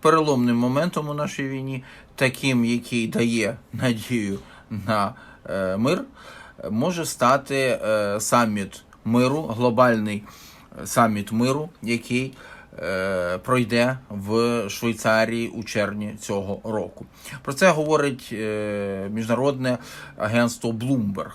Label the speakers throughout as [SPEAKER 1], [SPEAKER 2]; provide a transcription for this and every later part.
[SPEAKER 1] переломним моментом у нашій війні, таким, який дає надію на е, мир, може стати е, саміт миру, глобальний е, саміт миру, який е, пройде в Швейцарії у червні цього року. Про це говорить е, міжнародне агентство Bloomberg.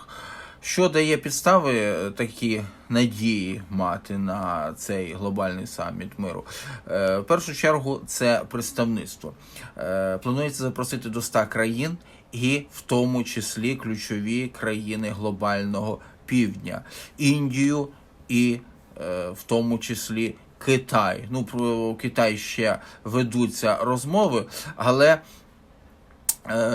[SPEAKER 1] Що дає підстави е, такі надії мати на цей глобальний саміт миру? Е, В першу чергу це представництво. Е, Планується запросити до 100 країн, і в тому числі ключові країни глобального півдня, Індію і е, в тому числі Китай. Ну про Китай ще ведуться розмови, але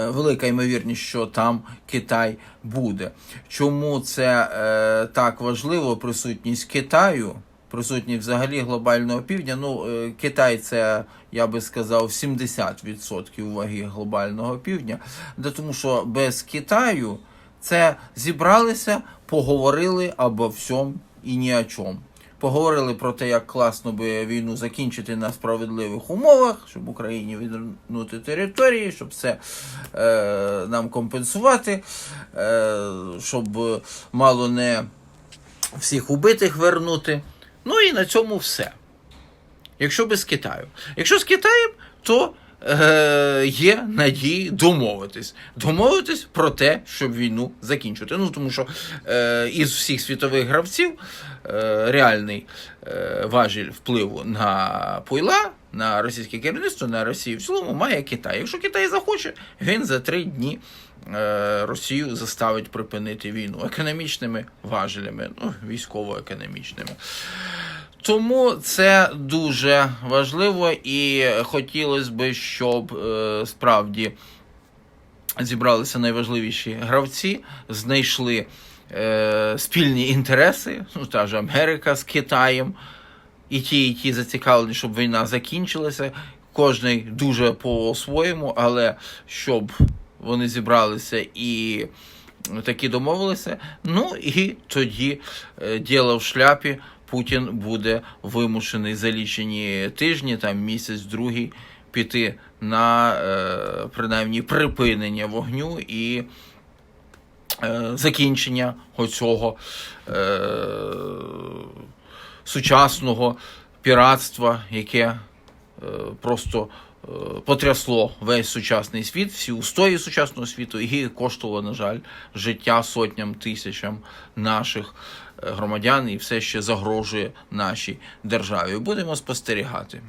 [SPEAKER 1] велика ймовірність, що там Китай буде. Чому це е, так важливо? Присутність Китаю, присутність взагалі глобального півдня. Ну, е, Китай це, я би сказав, 70% ваги глобального півдня. Да тому що без Китаю це зібралися, поговорили обо всьому і ні о чому. Поговорили про те, як класно би війну закінчити на справедливих умовах, щоб Україні відвернути території, щоб все е, нам компенсувати, е, щоб мало не всіх убитих вернути. Ну і на цьому все. Якщо без Китаю. Якщо з Китаєм, то е, є надії домовитись. Домовитись про те, щоб війну закінчити. Ну тому що е, із всіх світових гравців е, реальний е, важіль впливу на пойла, на російське керівництво, на Росію в цілому має Китай. Якщо Китай захоче, він за три дні. е, Росію заставить припинити війну економічними важелями, ну військово-економічними. Тому це дуже важливо і хотілося б, щоб е, справді зібралися найважливіші гравці, знайшли е, спільні інтереси, ну та ж Америка з Китаєм, і ті, і ті зацікавлені, щоб війна закінчилася. Кожний дуже по-своєму, але щоб вони зібралися і такі домовилися. Ну і тоді е, діло в шляпі. Путін буде вимушений за лічені тижні, там місяць, другий, піти на е, принаймні припинення вогню і е, закінчення оцього е, сучасного піратства, яке просто потрясло весь сучасний світ, всі устої сучасного світу, і коштувало, на жаль, життя сотням тисячам наших громадян і все ще загрожує нашій державі. Будемо спостерігати.